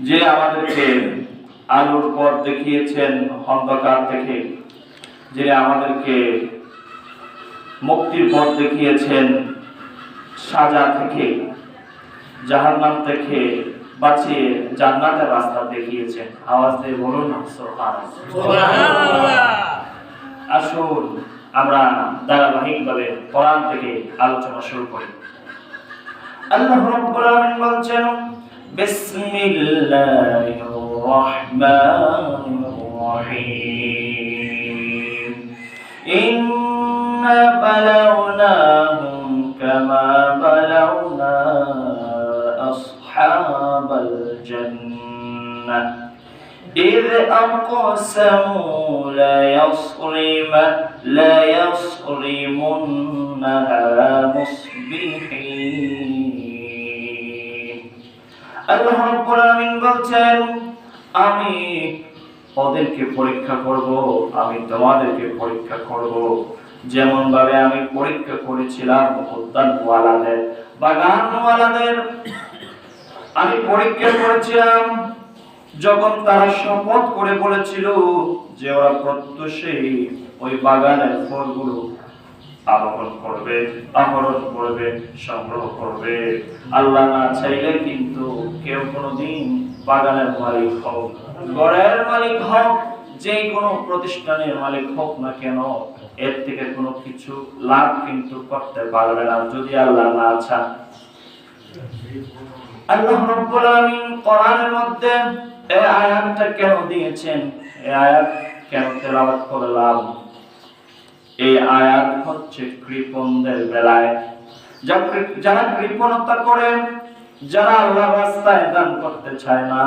যে আমাদেরকে আলোর দেখিয়েছেন, অন্ধকার থেকে। যিনি আমাদেরকে মুক্তির দেখিয়েছেন সাজা থেকে, জাহান্নাম থেকে বাঁচিয়ে জান্নাতের রাস্তা দেখিয়েছেন। আওয়াজ দিয়ে বলুন আসুন, আমরা ধারাবাহিকভাবে কোরআন থেকে আলোচনা শুরু করি। আল্লাহ রাব্বুল আলামিন বলছেন বিসমিল্লাহির রহমানির রহিম ইন্না বালাওনাহুম কামা বালাওনা আসহাবাল জান্নাহ إذ أقسموا ليصرم ليصرمنها مصبحين আমি ওদেরকে পরীক্ষা করব, আমি তোমাদেরকে পরীক্ষা করব। যেমন ভাবে আমি পরীক্ষা করেছিলাম উদ্যানওয়ালাদের, বাগানওয়ালাদের, আমি পরীক্ষা করেছিলাম যখন তারা শপথ করে বলেছিল যে ওরা প্রত্যুষেই ওই বাগানের ফলগুলো আরোহণ করবে আহরণ করবে সংগ্রহ করবে। আল্লাহ না চাইলে কিন্তু কেউ কোনোদিন বাগানের মালিক হোক গড়ের মালিক হোক, যে কোনো প্রতিষ্ঠানের মালিক হোক না কেন, এর থেকে কোনো কিছু লাভ কিন্তু করতে পারবে না যদি আল্লাহ না চান। আল্লাহ রাব্বুল আলামিন কোরআনের মধ্যে এই আয়াতটা কেন দিয়েছেন? এই আয়াত কেন তেলাওয়াত করলাম এই আয়াত হচ্ছে কৃপণদের বেলায় যা- যারা কৃপণতা করে যারা আল্লাহ রাস্তায় দান করতে চায় না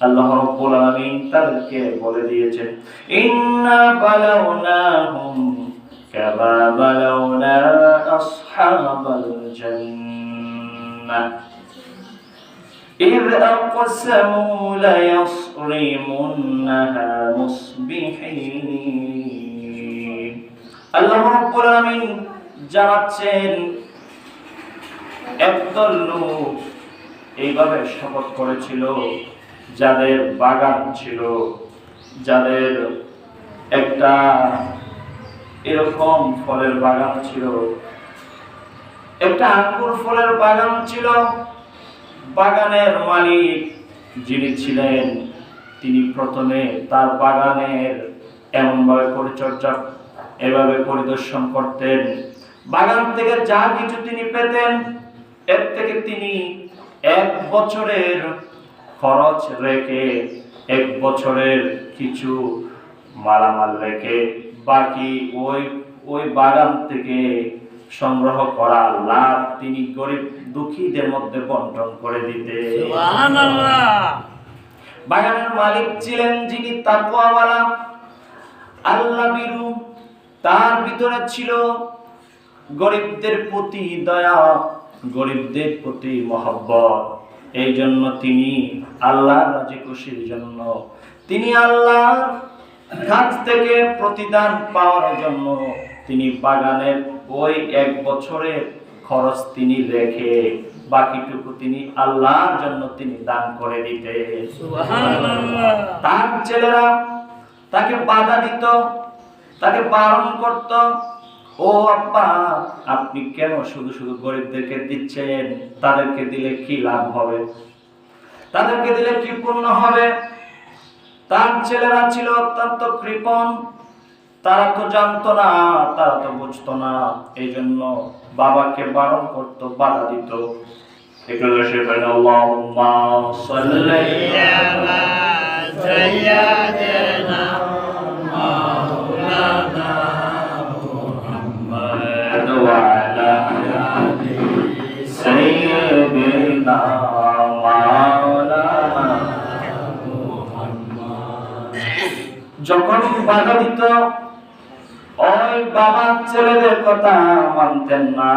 আল্লাহ রাব্বুল আলামিন তাদেরকে বলে দিয়েছেন ইন্না বালাউনাহুম কামা বালাউনা আসহাবাল জান্নাহ إذ أقسموا ليصرمنها مصبحين আল্লাহ রাব্বুল আলামিন জানাচ্ছেন, একদল লোক এইভাবে শপথ করেছিল, যাদের বাগান ছিল, যাদের একটা এরকম ফলের বাগান ছিল, একটা আঙ্গুর ফলের বাগান ছিল, বাগানের মালিক যিনি ছিলেন, তিনি প্রথমে তার বাগানের এমনভাবে পরিচর্যা এভাবে পরিদর্শন করতেন। বাগান থেকে যা কিছু তিনি পেতেন এর থেকে তিনি এক বছরের খরচ রেখে এক বছরের কিছু মালামাল রেখে বাকি ওই ওই বাগান থেকে সংগ্রহ করা লাভ তিনি গরিব দুঃখীদের মধ্যে বন্টন করে দিতে বাগানের মালিক ছিলেন যিনি তাকওয়াওয়ালা আল্লাহ বিরু তার ভিতরে ছিল গরিবদের প্রতি দয়া গরিবদের প্রতি মহব্বত। এই জন্য তিনি আল্লাহর রাজি খুশির জন্য তিনি আল্লাহর কাছ থেকে প্রতিদান পাওয়ার জন্য তিনি বাগানের ওই এক বছরের খরচ তিনি রেখে বাকিটুকু তিনি আল্লাহর জন্য তিনি দান করে দিতে তার ছেলেরা তাকে বাধা দিত। তাকে বারণ করত। ও আব্বা আপনি কেন শুধু শুধু গরিবদেরকে দিচ্ছেন? তাদেরকে দিলে কি লাভ হবে? তাদেরকে দিলে কি পূর্ণ হবে? তার ছেলেরা ছিল অত্যন্ত কৃপণ। তারা তো জানতো না তারা তো বুঝতো না। এই জন্য বাবাকে বারণ করত বাধা দিত। আল্লাহুম্মা বাধা দিত? ওই বাবা ছেলেদের কথা মানতেন না।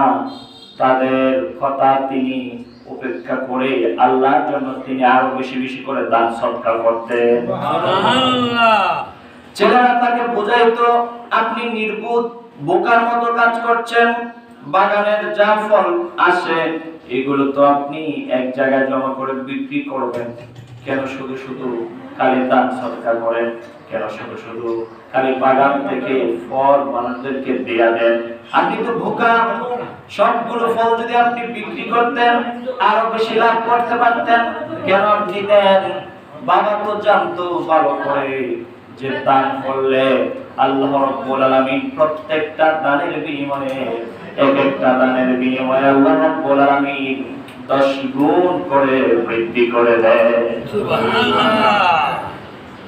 তাদের কথা তিনি উপেক্ষা করে আল্লাহর জন্য তিনি আরও বেশি বেশি করে দান সৎকার করতেন। ছেলেরা তাকে বোঝাইতো আপনি নির্বুধ বোকার মতো কাজ করছেন বাগানের যা ফল আসে এগুলো তো আপনি এক জায়গায় জমা করে বিক্রি করবেন। কেন শুধু শুধু খালি দান সৎকার করেন? কেন শুধু শুধু বাগান থেকে ফল মানুষদেরকে দেয়া দেন। ভোকা, সবগুলো ফল যদি আপনি বিক্রি করতেন, আরও বেশি লাভ করতে পারতেন, কেন আপনি দেন বাবা তো জানতো ভালো করে যে দান করলে আল্লাহ রাব্বুল আলামিন প্রত্যেকটা দানের বিনিময়ে, এক একটা দানের বিনিময়ে আল্লাহ রাব্বুল আলামিন 10 গুণ করে বৃদ্ধি করে দেয়।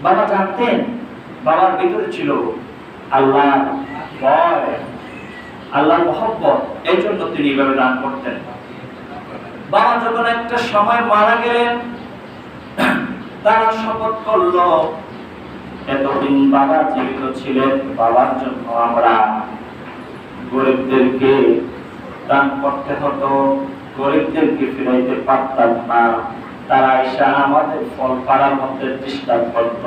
বাবা জানতেন, বাবার ভিতরে ছিল আল্লাহ ভয়, আল্লাহর মহব্বত, এই জন্য তিনি এভাবে দান করতেন। বাবা যখন একটা সময় মারা গেলেন, তারা শপথ করল, এতদিন বাবা জীবিত ছিলেন, বাবার জন্য আমরা গরিবদেরকে দান করতে হতো, গরিবদেরকে ফিরাইতে পারতাম না। তারা এসে আমাদের ফল পাড়ার মধ্যে ডিস্টার্ব করত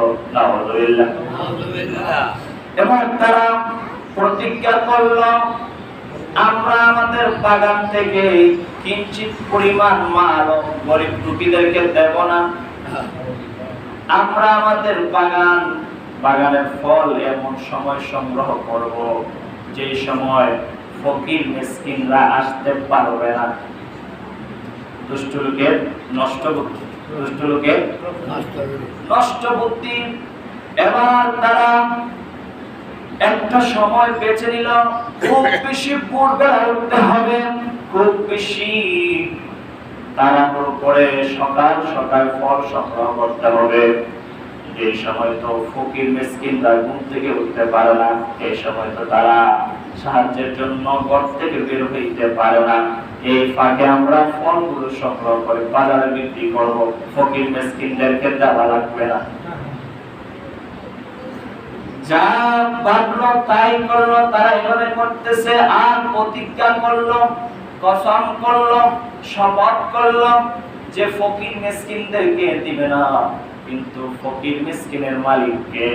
এবং তারা প্রতিজ্ঞা করল আমরা আমাদের বাগান থেকে কিঞ্চিত পরিমাণ মাল গরিব দুঃখীদেরকে দেব না। আমরা আমাদের বাগান বাগানের ফল এমন সময় সংগ্রহ করব যে সময় ফকির মিসকিনরা আসতে পারবে না। দুষ্ট লোকের নষ্ট বুদ্ধি দুষ্ট লোকের নষ্ট বুদ্ধি। এবার তারা একটা সময় বেছে নিল খুব বেশি উঠতে হবে খুব বেশি তাড়াহুড়ো করে সকাল সকাল ফল সংগ্রহ করতে হবে। এই সময় তো ফকির মিসকিনরা ঘুম থেকে উঠতে পারে না। এই সময় তো তারা সাহায্যের জন্য ঘর থেকে বের হইতে পারে না। এই ফাঁকে আমরা ফলগুলো সংগ্রহ করে বাজারে বিক্রি করব। ফকির মিসকিনদেরকে দেওয়া লাগবে না। যা ভাবলো তাই করল তারা এভাবে করতেছে আর প্রতিজ্ঞা করল কসম করল শপথ করল যে ফকির মিসকিনদেরকে দিবে না। কিন্তু ফকির মিসকিনের মালিককে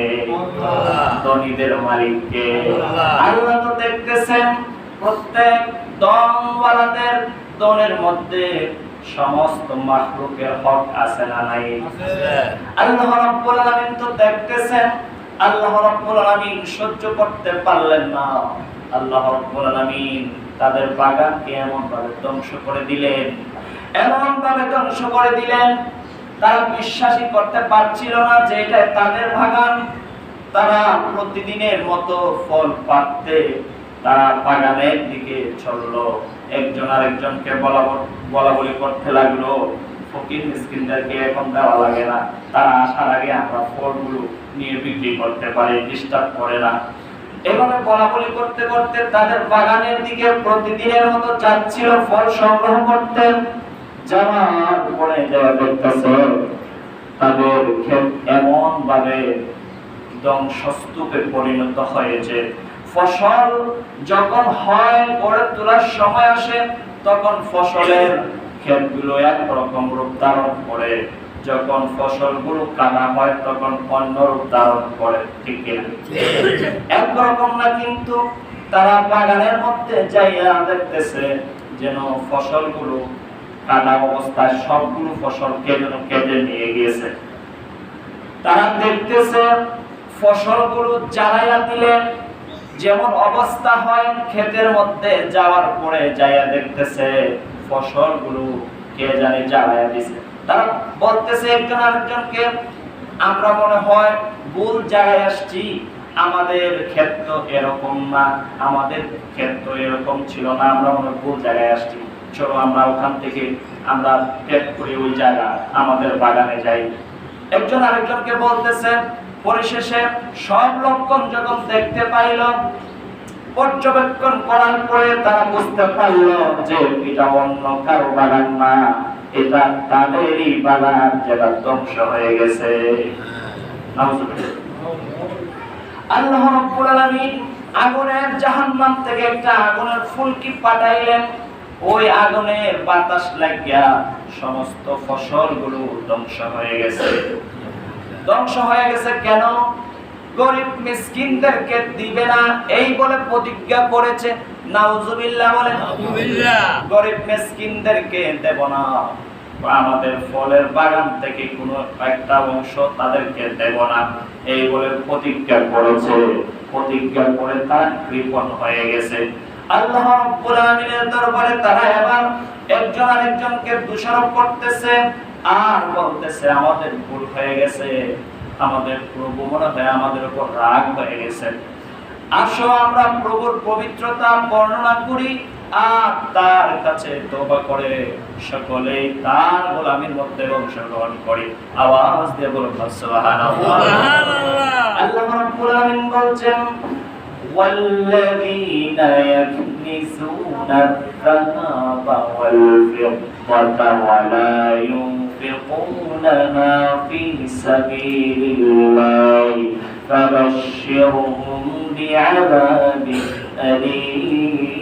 ধনীদের মালিককে। আল্লাহ তো দেখতেছেন প্রত্যেক দমওয়ালাদের দনের মধ্যে সমস্ত মাখলুকের হক আছে না নাই? আল্লাহ রাব্বুল আলামিন তো দেখতেছেন আল্লাহ রাব্বুল আলামিন সহ্য করতে পারলেন না। আল্লাহ রাব্বুল আলামিন তাদের বাগানকে এমন ভাবে ধ্বংস করে দিলেন। এমন ভাবে ধ্বংস করে দিলেন তারা বিশ্বাসই করতে পারছিল না যে এটা তাদের বাগান। তারা প্রতিদিনের মতো ফল পাড়তে তারা বাগানের দিকে চলল একজন আরেকজনকে বলা বলা করতে লাগল। ফকির মিসকিনদেরকে এখন দেওয়া লাগে না। তারা আসার আগে আমরা ফলগুলো নিয়ে বিক্রি করতে পারি ডিস্টার্ব করে না। এভাবে বলা বলি করতে করতে তাদের বাগানের দিকে প্রতিদিনের মতো যাচ্ছিল, ফল সংগ্রহ করতে। যাওয়া দেখতেছে, তাদের এমন ভাবে ধ্বংসস্তূপে পরিণত হয়েছে। ফসল যখন হয় গড়ে তোলার সময় আসে, তখন ফসলের ক্ষেতগুলো একরকম রূপ ধারণ করে। যখন ফসলগুলো কাটা হয়, তখন অন্য রূপ ধারণ করে। ঠিক একরকম না, কিন্তু তারা বাগানের মধ্যে যাইয়া দেখতেছে যেন ফসলগুলো কাটা অবস্থায় সবগুলো ফসলকে যেন কেটে নিয়ে গিয়েছে। তারা দেখতেছে ফসলগুলো জ্বালাইয়া দিলে যেমন অবস্থা হয় ক্ষেতের মধ্যে, যাওয়ার পরে যাইয়া দেখতেছে, ফসলগুলো কে জানি জ্বালাইয়া দিছে। তারা বলতেছে একজন আরেকজনকে, আমরা মনে হয় ভুল জায়গায় আসছি, আমাদের ক্ষেত্র এরকম না, আমাদের ক্ষেত্র এরকম ছিল না, আমরা মনে ভুল জায়গায় আসছি। চলো আমরা ওখান থেকে, আমরা ত্যাগ করি ওই জায়গা, আমাদের বাগানে যাই। একজন আরেকজনকে বলতেছে পরিশেষে সব লক্ষণ যখন দেখতে পাইল, পর্যবেক্ষণ করার পরে তারা বুঝতে পারল যে এটা অন্য কারও বাগান না, এটা তাদেরই বাগান যেটা ধ্বংস হয়ে গেছে। আল্লাহ আগুনের জাহান্নাম থেকে একটা আগুনের ফুলকি পাঠাইলেন। ওই আগুনের বাতাস লাগিয়া সমস্ত ফসলগুলো ধ্বংস হয়ে গেছে। ধ্বংস হয়ে গেছে কেন? গরিব মিসকিনদেরকে দিবে না এই বলে প্রতিজ্ঞা করেছে। নাউজুবিল্লাহ আলহামদুলিল্লাহ গরিব মিসকিনদেরকে দেব না। আমাদের ফলের বাগান থেকে কোনো একটা অংশ তাদেরকে দেব না। এই বলে প্রতিজ্ঞা করেছে। প্রতিজ্ঞা করে তারা কৃপণ হয়ে গেছে। আল্লাহ রাব্বুল দরবারে তারা এবার একজন আরেকজনকে দোষারোপ করতেছে। আর বলতেছে আমাদের ভুল হয়ে গেছে আমাদের প্রভু মনে হয় আমাদের উপর রাগ হয়ে গেছে আসো আমরা প্রভুর পবিত্রতা বর্ণনা করি আর তার কাছে তোবা করে সকলেই তার গোলামির মধ্যে অংশগ্রহণ করি আওয়াজ দিয়ে বলুন সুবহানাল্লাহ সুবহানাল্লাহ আল্লাহ রাব্বুল আলামিন বলছেন والذين يكنزون الذهب والفضة ولا ينفقونها في سبيل الله فبشرهم بعذاب أليم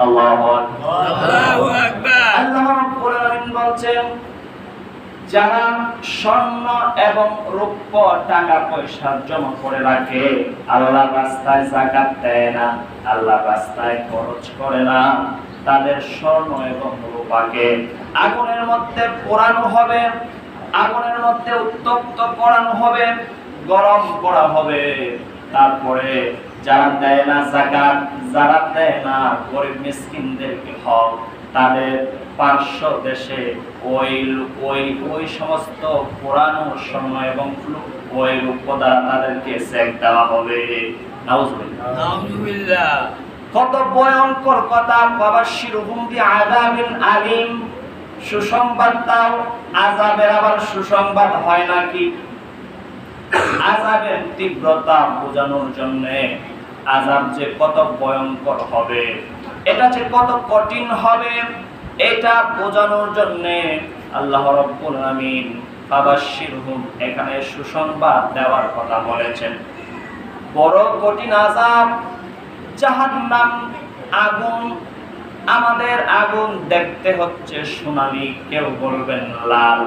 الله أكبر আল্লাহু আকবার আল্লাহ রাব্বুল আলামিন বলছেন যারা স্বর্ণ এবং রৌপ্য টাকা পয়সা জমা করে রাখে আল্লাহ রাস্তায় জাকাত দেয় না আল্লাহ রাস্তায় খরচ করে না তাদের স্বর্ণ এবং রূপাকে আগুনের মধ্যে পোড়ানো হবে, আগুনের মধ্যে উত্তপ্ত করানো হবে, গরম করা হবে। তারপরে যারা দেয় না জাকাত, যারা দেয় না গরিব মিসকিনদেরকে হক, তাদের পার্শ্ব দেশে ওই ওই ওই সমস্ত পুরানো স্বর্ণ এবং ওই রূপ দ্বারা তাদেরকে সেক দেওয়া হবে। নাউজুবিল্লাহ। কত ভয়ঙ্কর কথা বাবা শিরুহুম বি আযাবিন আলিম, সুসংবাদ দাও আযাবের আবার সুসংবাদ হয় নাকি? আযাবের তীব্রতা বোঝানোর জন্য আযাব যে কত ভয়ঙ্কর হবে, এটা যে কত কঠিন হবে, এটা বোঝানোর জন্য আল্লাহ রাব্বুল আমিন ফাবাশশিরহুম এখানে সুসংবাদ দেওয়ার কথা বলেছেন। বড় কঠিন আযাব জাহান্নাম আগুন, আমাদের আগুন দেখতে হচ্ছে সোনালি কেউ বলবেন লাল।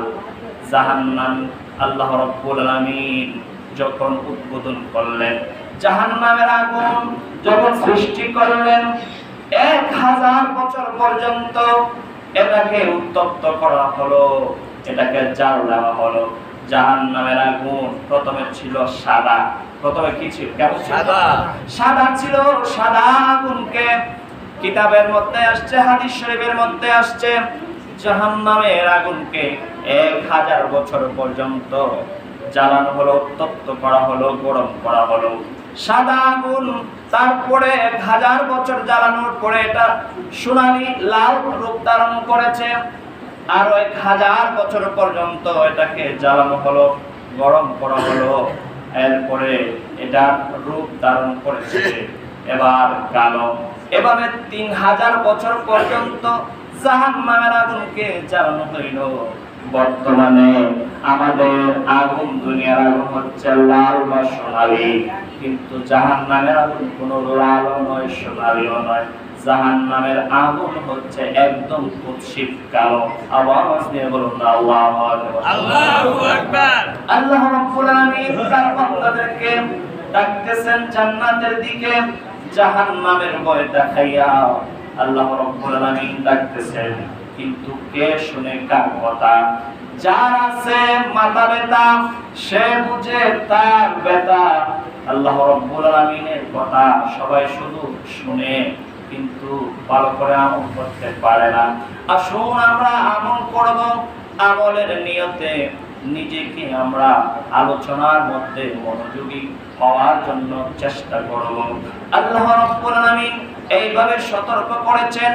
জাহান্নাম আল্লাহ রাব্বুল আলামিন যখন উদ্বোধন করলেন, জাহান্নামের আগুন যখন সৃষ্টি করলেন, এক হাজার বছর পর্যন্ত এটাকে উত্তপ্ত করা হলো, এটাকে জাল দেওয়া হলো। জাহান্নামের আগুন প্রথমে ছিল সাদা প্রথমে কি ছিল? কেমন সাদা। সাদা ছিল সাদা আগুনকে কিতাবের মধ্যে আসছে হাদিস শরীফের মধ্যে আসছে। জাহান্নামের আগুনকে এক হাজার বছর পর্যন্ত জ্বালানো হলো উত্তপ্ত করা হলো গরম করা হলো। সাদা আগুন তারপরে এক হাজার বছর জ্বালানোর পরে এটা সোনালি লাল রূপ ধারণ করেছে। আরও এক হাজার বছর পর্যন্ত এটাকে জ্বালানো হলো গরম করা হলো। এরপরে এটা রূপ ধারণ করেছে। এবার কালো এভাবে তিন হাজার বছর পর্যন্ত জাহান আগুনকে জ্বালানো হইল। বর্তমানে আমাদের আগুন, দুনিয়ার আগুন হচ্ছে লাল বা সোনালি। কিন্তু জাহান নামের আগুন কোনো লাল নয়, সোনালিও নয়। জাহান নামের আগুন হচ্ছে একদম কুৎসিত কালো। আওয়াজ দিয়ে বলুন আল্লাহু আল্লাহু আকবার। আল্লাহ রাব্বুল আলামিন তার বান্দাদেরকে ডাকতেছেন জান্নাতের দিকে জাহান্নামের ভয় দেখাইয়া। আল্লাহ রাব্বুল আলামিন ডাকতেছেন কিন্তু কে শুনে কার কথা? যার আছে মাথা ব্যথা সে বুঝে তার ব্যথা। আল্লাহ রাব্বুল আলামিনের কথা সবাই শুধু শুনে। কিন্তু ভালো করে আমল করতে পারে না। আসুন আমরা আমল করব আমলের নিয়তে। নিজেকে আমরা আলোচনার মধ্যে মনোযোগী হওয়ার জন্য চেষ্টা করব। আল্লাহ রাব্বুল আলামিন এইভাবে সতর্ক করেছেন।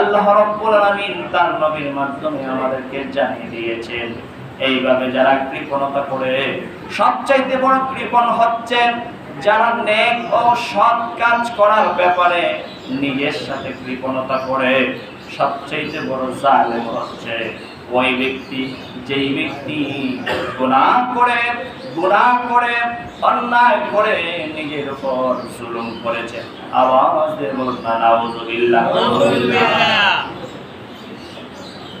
আল্লাহ রাব্বুল আলামিন তার নবীর মাধ্যমে আমাদেরকে জানিয়ে দিয়েছেন। এইভাবে যারা কৃপণতা করে, সবচাইতে বড় কৃপণ হচ্ছে যারা নেক ও সৎ কাজ করার ব্যাপারে নিজের সাথে কৃপণতা করে সবচেয়ে বড় জালেম হচ্ছে ওই ব্যক্তি। যেই ব্যক্তি গুনাহ করে গুনাহ করে, অন্যায় করে নিজের উপর জুলুম করেছে। আওয়াজ না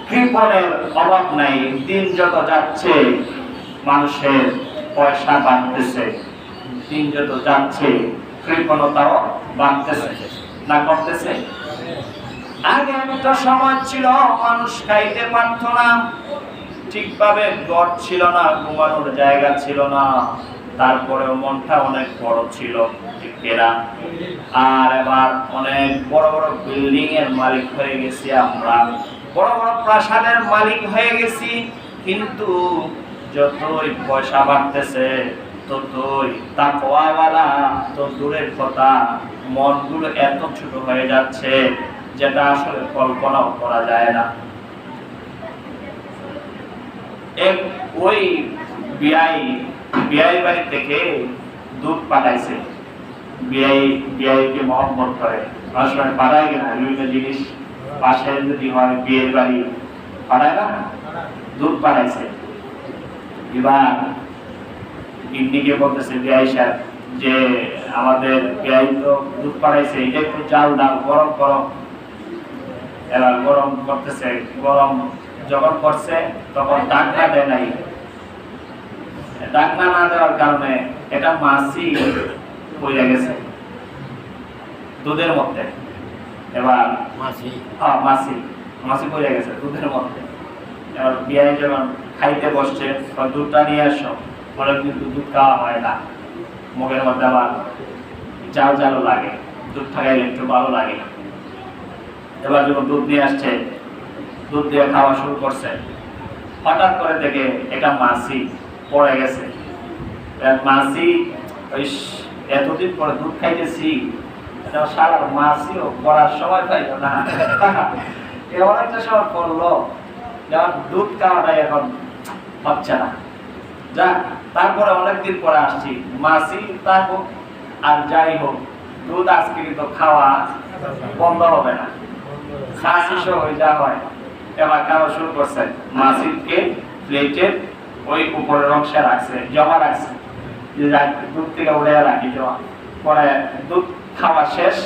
কৃপণের অভাব নাই, দিন যত যাচ্ছে, মানুষের পয়সা বাড়তেছে। দিন যত যাচ্ছে কৃপণতাও বাড়তেছে। না করতেছে? আগে একটা সময় ছিল, মানুষ খাইতে পারত না। ঠিকভাবে ঘর ছিল না, ঘুমানোর জায়গা ছিল না। তারপরেও মনটা অনেক বড় ছিল, ঠিক কিনা? আর এবার অনেক বড় বড় বিল্ডিং এর মালিক হয়ে গেছি আমরা। বড় বড় প্রাসাদের মালিক হয়ে গেছি, কিন্তু যতই পয়সা বাড়তেছে ততই তাকওয়াওয়ালা তো দূরের কথা, মনগুলো এত ছোট হয়ে যাচ্ছে যেটা আসলে কল্পনাও করা যায় না। এক ওই বিআই বিআই বাড়ি থেকে দুধ পাঠাইছে। বিআই, বিআইকে মহব্বত করে। অনেক সময় পাঠায় কিনা? বিভিন্ন জিনিস, পাশে যদি হয় বিয়ের বাড়ি, পাঠায় না? দুধ পাঠাইছে। এবার গিন্নিকে বলতেছে বিআই যে আমাদের বিআই তো দুধ পাঠাইছে এটা একটু চাল দাও গরম গরম এবার গরম করতেছে গরম যখন করছে তখন ডাকনা দেয় নাই। ডাকনা না দেওয়ার কারণে এটা মাছি পড়ে গেছে দুধের মধ্যে। এবার মাসি আহ, মাছি মাছি পড়ে গেছে দুধের মধ্যে। এবার বিয়ে যখন খাইতে বসছে দুধটা নিয়ে আসো। পরে কিন্তু দুধ খাওয়া হয় না। মুখের মধ্যে আবার জাল জালও লাগে, দুধ থাকাইলে একটু ভালো লাগে। এবার যখন দুধ নিয়ে আসছে, দুধ দিয়ে খাওয়া শুরু করছে, হঠাৎ করে দেখে এটা মাছি পড়ে গেছে। মাছি ওই এতদিন পরে দুধ খাইতেছি। সারা মাছিও পড়ার সময় পাইল না। এমন একটা সময় পড়ল যেমন দুধ খাওয়াটাই এখন হচ্ছে না। যাক তারপরে অনেকদিন পরে আসছি। মাসি, তা হোক, আর যাই হোক, দুধ আজকে কিন্তু খাওয়া, বন্ধ হবে না। খাসি সহ হয়ে যা হয়, এবার খাওয়া শুরু করছে। মাসিদকে প্লেটের ওই উপরের অংশে রাখছে, জমা রাখছে। দুধ থেকে উড়ে রাখি, জমা। পরে দুধ খাওয়া শেষ।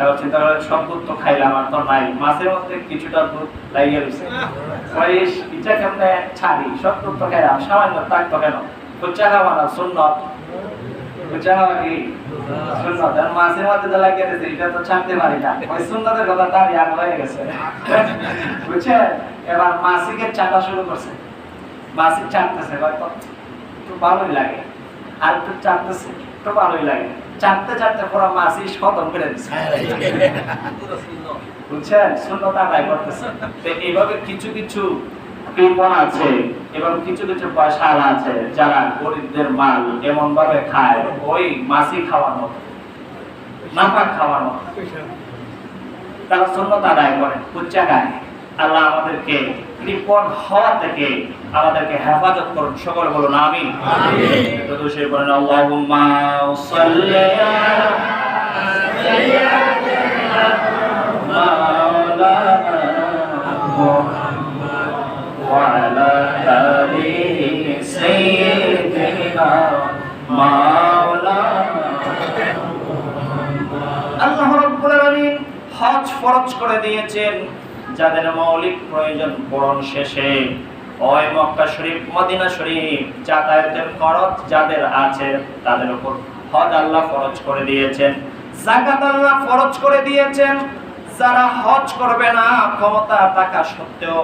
এবার চিন্তা করে সব দুধ তো খাইলাম, আর তো নাই। মাছের মধ্যে কিছুটা দুধ লাগিয়ে রয়েছে ইচ্ছা কেমনে ছাড়ি? সব দুধ তো খাইলাম, সামান্য তাক তো কেন সুন্নত। কি? সুন্নত। আর মাছের মধ্যে তো লাগিয়ে দিয়েছে এটা তো ছাড়তে পারি না। ওই সুন্নতের কথা তার ইয়াদ হয়ে গেছে। বুঝছেন? এবার মাসিকে চাটা শুরু করছে। মাসি চাটতেছে হয়তো একটু ভালোই লাগে। আর একটু চাটতেছে একটু ভালোই লাগে। চাটতে চাটতে পুরো মাসি খতম করে দিচ্ছে বুঝছেন? আদায় করতেছে। তো এইভাবে কিছু কিছু কৃপন আছে এবং কিছু কিছু পয়সাল আছে যারা গরিবদের মাল এমন ভাবে খায় ওই মাসি খাওয়ানো নাপাক খাওয়ানো তারা সন্ন্যত আদায় করে আল্লাহ আমাদেরকে হওয়া থেকে আমাদেরকে হেফাজত করুন। সকল বলুন আমি মাওলানা হজ ফরজ করে দিয়েছেন যাদের মৌলিক প্রয়োজন পূরণ শেষে। ওই মক্কা শরীফ, মদিনা শরীফ যাতায়াতের খরচ যাদের আছে তাদের উপর হজ আল্লাহ ফরজ করে দিয়েছেন। জাকাত আল্লাহ ফরজ করে দিয়েছেন। যারা হজ করবে না, ক্ষমতা টাকা সত্ত্বেও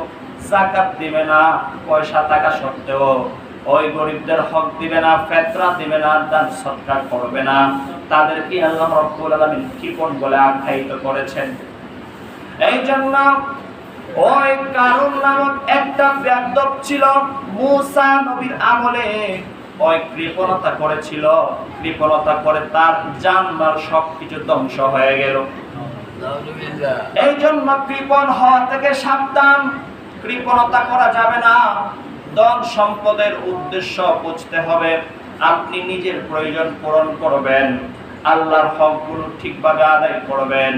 জাকাত দিবে না, পয়সা টাকা সত্ত্বেও। ওই গরিবদের হক দিবে না, ফেতরা দিবে না, দান সৎকার করবে না। তাদেরকে আল্লাহ রব্বুল আলামিন কৃপণ বলে আখ্যায়িত করেছেন। এই জন্য ওই কারুন নামক একটা ছিল, মুসা নবীর আমলে ওই কৃপণতা করেছিল। কৃপণতা করে তার জানমাল সবকিছু ধ্বংস হয়ে গেল। এই জন্য কৃপণ হওয়া থেকে সাবধান। কৃপণতা করা যাবে না। ধন সম্পদের উদ্দেশ্য বুঝতে হবে। আপনি নিজের প্রয়োজন পূরণ করবেন। আল্লাহর হকগুলো ঠিকভাবে আদায় করবেন।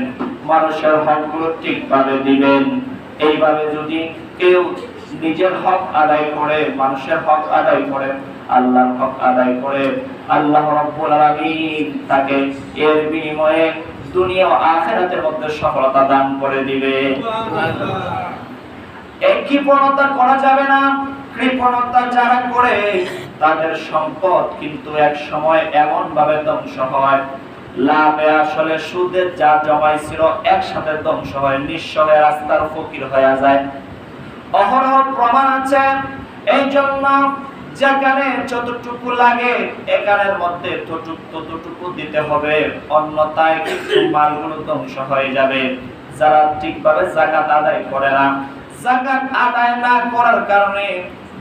মানুষের হকগুলো ঠিকভাবে দিবেন। এইভাবে যদি কেউ নিজের হক আদায় করে মানুষের হক আদায় করে আল্লাহর হক আদায় করে আল্লাহ রব্বুল আলামিন তাকে এর বিনিময়ে দুনিয়া ও আখেরাতের মধ্যে সফলতা দান করে দিবে। এই কৃপণতা করা যাবে না। কৃপণতা যারা করে তাদের সম্পদ কিন্তু এক সময় এমন ভাবে ধ্বংস হয়। লাভে আসলে সুদের যা একসাথে ধ্বংস হয় রাস্তার ফকির হয়ে যায়। অহরহ প্রমাণ আছে এই জন্য যেখানে যতটুকু লাগে এখানের মধ্যে ততটুকু দিতে হবে, অন্যথায় কিন্তু মালগুলো ধ্বংস হয়ে যাবে। যারা ঠিকভাবে জাকাত আদায় করে না, জাকাত আদায় না করার কারণে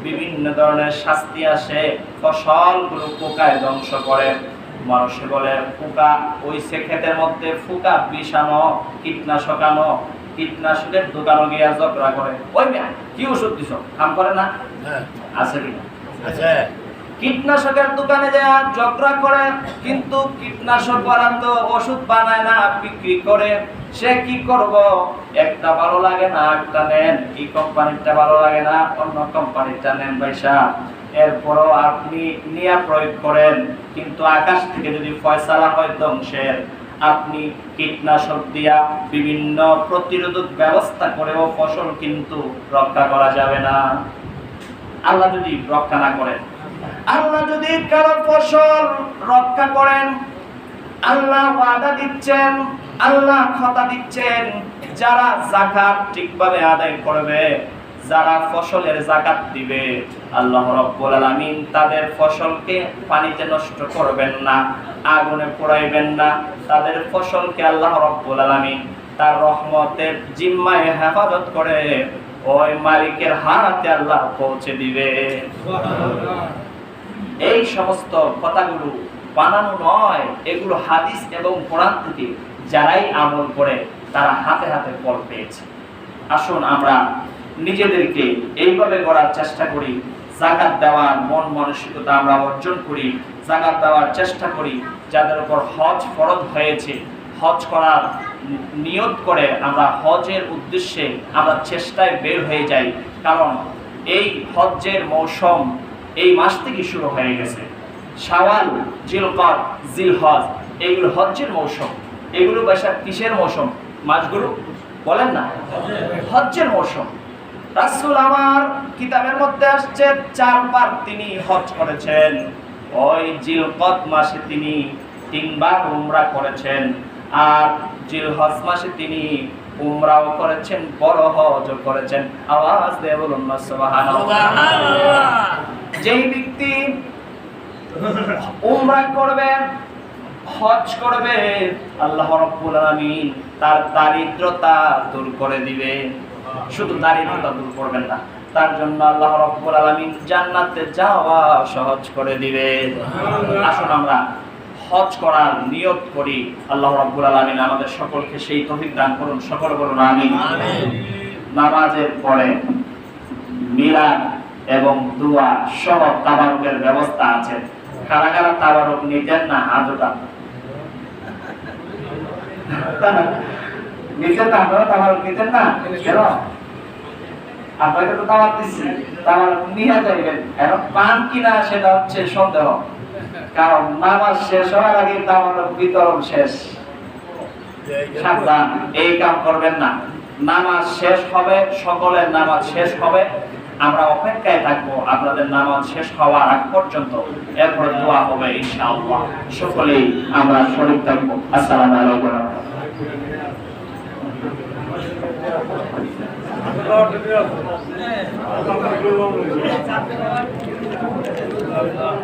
বিভিন্ন ধরনের শাস্তি আসে ফসলগুলো পোকায় ধ্বংস করে। মানুষে বলে পোকা ওই সে ক্ষেতের মধ্যে ফুকা বিষানো কীটনাশক আনো কীটনাশকের দোকানে গিয়া ঝগড়া করে। ওই কি ওষুধ দিছ? কাম করে না? হ্যাঁ। আছে কি আছে। কীটনাশকের দোকানে দেয়া ঝগড়া করে, কিন্তু কীটনাশক তো ওষুধ বানায় না, বিক্রি করে। সে কি করব? একটা ভালো লাগে না, একটা নেন। এই কোম্পানিটা ভালো লাগে না, অন্য কোম্পানিটা নেন পয়সা। এরপরও আপনি নিয়ে প্রয়োগ করেন, কিন্তু আকাশ থেকে যদি ফয়সালা হয় ধ্বংসের। আপনি কীটনাশক দিয়া বিভিন্ন প্রতিরোধক ব্যবস্থা করেও ফসল কিন্তু রক্ষা করা যাবে না। আল্লাহ যদি রক্ষা না করেন আল্লাহ যদি কারও ফসল রক্ষা করেন, আল্লাহ ওয়াদা দিচ্ছেন, আল্লাহ কথা দিচ্ছেন, যারা জাকাত ঠিকভাবে আদায় করবে, যারা ফসলের জাকাত দিবে, আল্লাহ রব্বুল আলামিন তাদের ফসলকে পানিতে নষ্ট করবেন না, আগুনে পোড়াইবেন না, তাদের ফসলকে আল্লাহ রব্বুল আলামিন তার রহমতের জিম্মায় হেফাজত করে ওই মালিকের হাতে আল্লাহ পৌঁছে দিবে। এই সমস্ত কথাগুলো বানানো নয়, এগুলো হাদিস এবং কোরআন থেকে যারাই আমল করে, তারা হাতে হাতে ফল পেয়েছে। আসুন আমরা নিজেদেরকে এইভাবে করার চেষ্টা করি, জাকাত দেওয়ার মন মানসিকতা আমরা অর্জন করি, জাকাত দেওয়ার চেষ্টা করি, যাদের উপর হজ ফরজ হয়েছে, হজ করার নিয়ত করে আমরা হজের উদ্দেশ্যে আমরা চেষ্টায় বের হয়ে যাই। কারণ এই হজ্জের মৌসুম এই মাস থেকে শুরু হয়ে গেছে। শাওয়াল, জিলকদ, জিলহজ এইগুলো হজ্জের মৌসুম। এগুলো বৈশাখ কিসের মৌসুম। মাসগুলো বলেন না? হজ্জের মৌসুম। রাসূল আমার কিতাবের মধ্যে আসছে, চারবার তিনি হজ করেছেন। ওই জিলকদ মাসে তিনি তিনবার উমরা করেছেন। আর জিলহজ মাসে তিনি উমরাও করেছেন, বড় হজও করেছেন। আওয়াজ সুবহানাল্লাহ। যেই ব্যক্তি উমরা করবে হজ করবে আল্লাহ রাব্বুল আলামিন তার দারিদ্রতা দূর করে দিবে। শুধু দারিদ্রতা দূর করবেন না তার জন্য আল্লাহ রাব্বুল আলামিন জান্নাতে যাওয়া সহজ করে দিবে। আসুন আমরা হজ করার নিয়ত করি। আল্লাহ রাব্বুল আলামিন আমাদের সকলকে সেই তৌফিক দান করুন সকল আমিন। আমিন। নামাজের পরে মিলাদ এবং দোয়া সহ তাবারুকের ব্যবস্থা আছে। কারা কারা তাবারুক নিতেন না আজটা নিতেন না, আপনারা তাবারুক নিতেন না? কেন? আপনাকে তো দাওয়াত দিচ্ছি। তাবারুক নিয়ে যাইবেন। এখন পান কিনা সেটা হচ্ছে সন্দেহ। কারণ নামাজ শেষ হওয়ার আগে বিতরণ শেষ। এই কাম করবেন না। নামাজ শেষ হবে, সকলের নামাজ শেষ হবে। আমরা অপেক্ষায় থাকব, আপনাদের নামাজ শেষ হওয়ার আগ পর্যন্ত। এরপর দোয়া হবে, ইনশাআল্লাহ। সকলেই আমরা শরীর থাকব। আসসালামু আলাইকুম